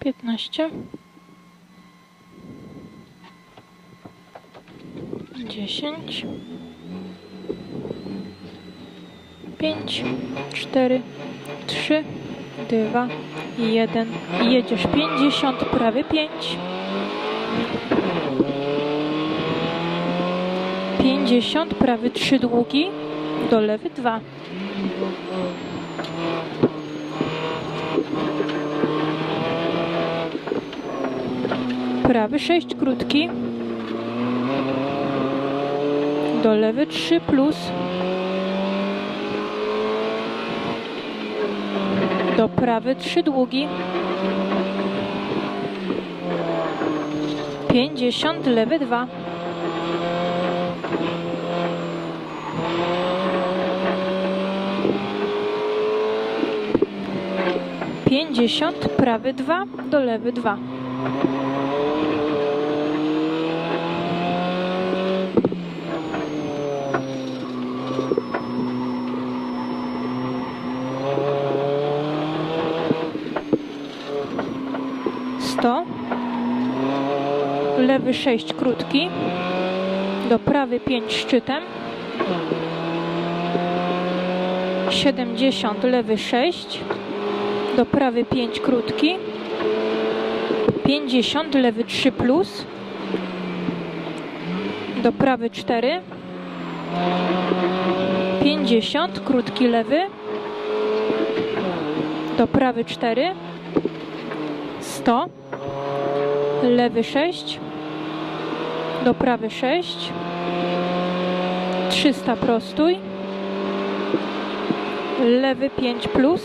piętnaście, dziesięć, pięć, cztery, trzy, dwa, jeden. I jedziesz pięćdziesiąt, prawy pięć. Pięćdziesiąt, prawy trzy długi, do lewy dwa. prawy 6 krótki. Do lewy 3 plus. Do prawy 3 długi. 50 lewy 2 50 prawy 2 do lewy 2 Lewy sześć krótki. Do prawy pięć szczytem. Siedemdziesiąt lewy sześć. Do prawy pięć krótki. Pięćdziesiąt lewy trzy plus. Do prawy cztery. Pięćdziesiąt krótki lewy. Do prawy cztery. 100, lewy 6, do prawy 6, 300 prostuj, lewy 5 plus,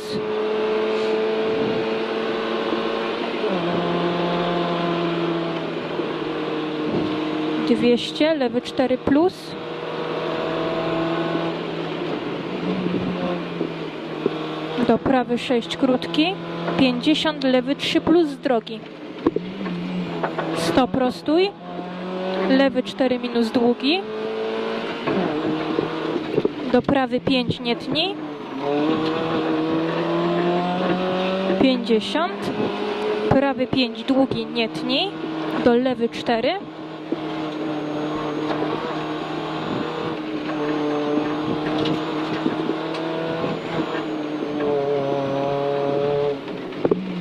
dwieście, lewy 4 plus, do prawy 6 krótki, 50 lewy 3 plus z drogi. 100 prostuj, lewy 4 minus długi, do prawy 5 nie tnij, 50, prawy 5 długi nie tnij, do lewy 4,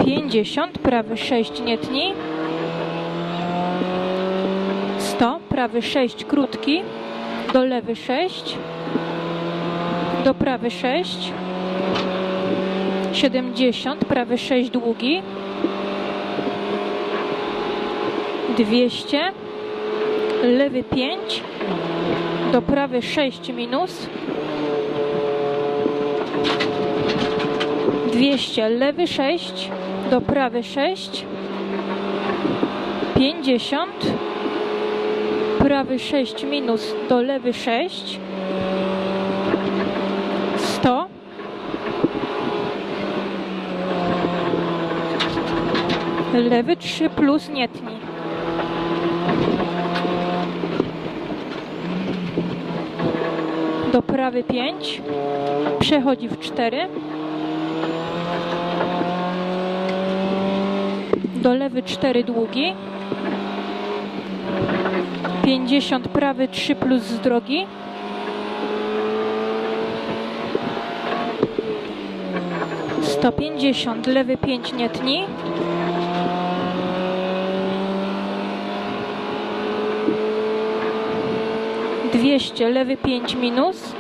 Pięćdziesiąt, prawy sześć nie tnij. Sto, prawy sześć krótki, do lewy sześć, do prawy sześć. Siedemdziesiąt, prawy sześć długi. Dwieście, lewy pięć, do prawy sześć minus. 200, lewy 6, do prawy 6, 50, prawy 6 minus do lewy 6, 100, lewy 3 plus nie tnij. Do prawy 5, przechodzi w 4, do lewy 4 długi, 50 prawy 3 plus z drogi, sto pięćdziesiąt lewy 5 nie tnij, dwieście lewy 5 minus,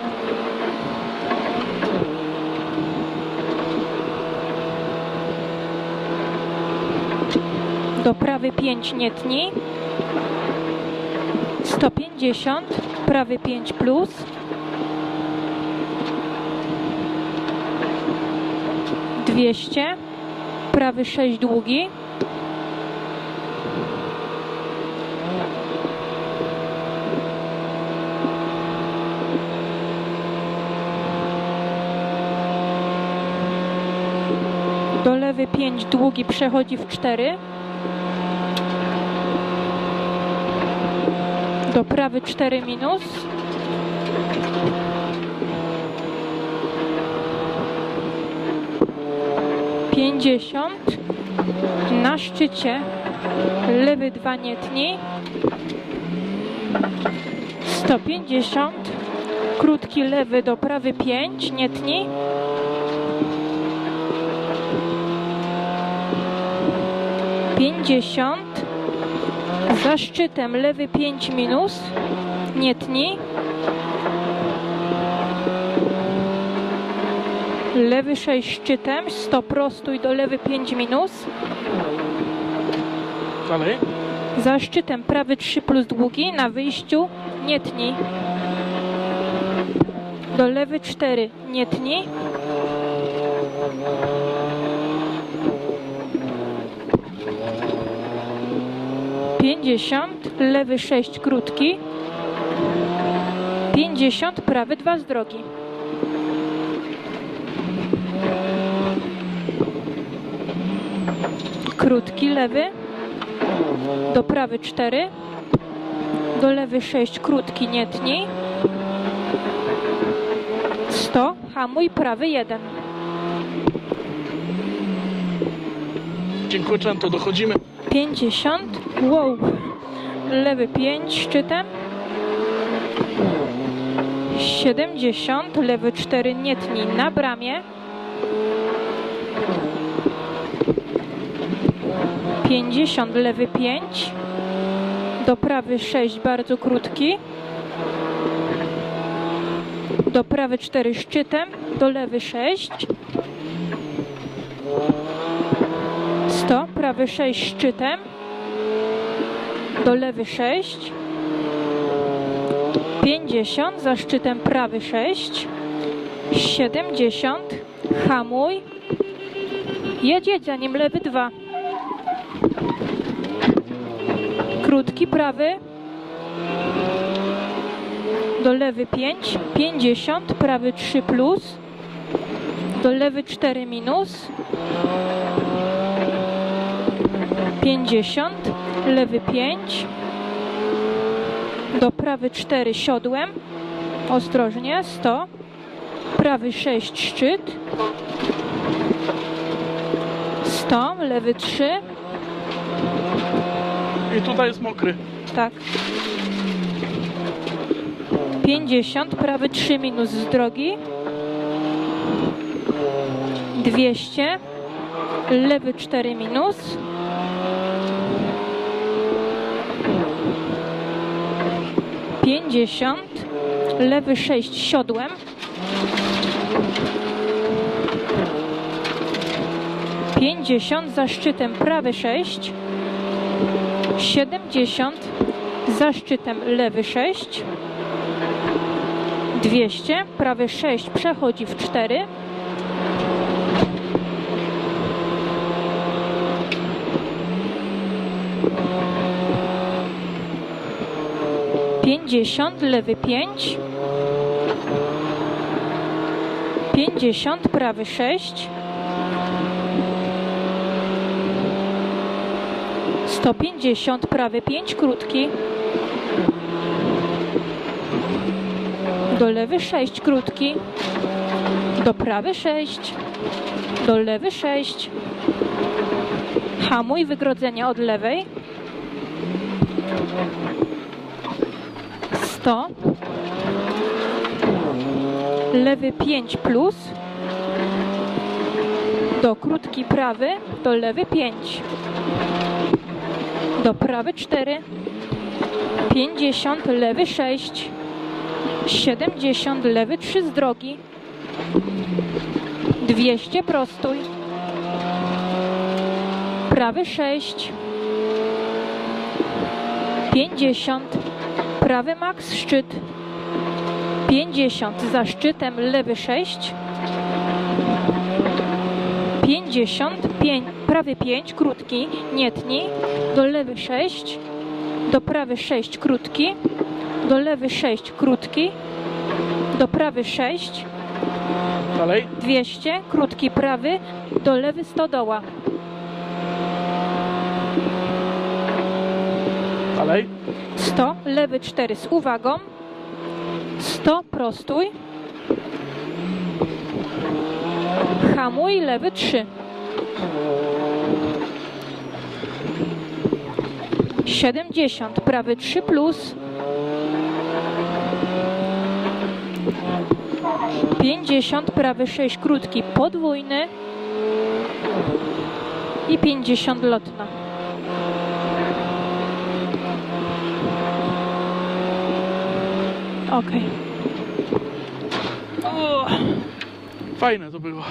do prawy 5 nie tnij, 150, prawy 5 plus, dwieście, prawy 6 długi, do lewy 5 długi przechodzi w 4, do prawy 4 minus. Pięćdziesiąt. Na szczycie lewy 2 nie tnij. 150. Krótki lewy do prawy 5 nie tnij. Pięćdziesiąt. Za szczytem lewy 5 minus. Nie tnij. Lewy 6 szczytem. 100 prostuj do lewy 5 minus. Dalej. Za szczytem prawy 3 plus długi. Na wyjściu nie tnij. Do lewy 4 nie tnij. Pięćdziesiąt, lewy 6 krótki. Pięćdziesiąt, prawy 2 z drogi. Krótki lewy do prawy 4, do lewy 6, krótki nie tnij, 100, hamuj, prawy 1, Dziękuję, to dochodzimy. 50, wow, lewy 5, szczytem, 70, lewy 4, nie tnij, na bramie, 50, lewy 5, do prawy 6, bardzo krótki, do prawy 4 szczytem, do lewy 6, 100, prawy 6 szczytem, do lewy 6, 50, za szczytem prawy 6, 70, hamuj, jedź, jedź za nim lewy 2, krótki prawy, do lewy 5, 50, prawy 3 plus, do lewy 4 minus, 50, lewy 5, do prawy 4 siodłem, ostrożnie, 100, prawy 6 szczyt, 100, lewy 3, I tutaj jest mokry. tak. 50, prawy 3 minus z drogi. 200, lewy 4 minus. Pięćdziesiąt, lewy 6 siodłem. Pięćdziesiąt, za szczytem prawy 6. 70 za szczytem lewy 6 200 prawy 6 przechodzi w 4 50 lewy 5 50 prawy 6 150, prawy 5, krótki. Do lewy 6, krótki. Do prawy 6. Do lewy 6. Hamuj wygrodzenie od lewej. 100. Lewy 5 plus. Do krótki prawy, do lewy 5 do prawy 4, 50, lewy 6, 70, lewy 3 z drogi, 200, prostuj, prawy 6, 50, prawy max szczyt, 50, za szczytem lewy 6, 50, 5, prawy 5, krótki, nie tnij, do lewy 6, do prawy 6, krótki, do lewy 6, krótki, do prawy 6, Dalej. 200, krótki prawy, do lewy stodoła, 100, lewy 4 z uwagą, 100, prostuj, hamuj, lewy 3. 70, prawy 3 plus, 50, prawy 6, krótki, podwójny i 50 lotna. Okej. Okay. Fajne to było.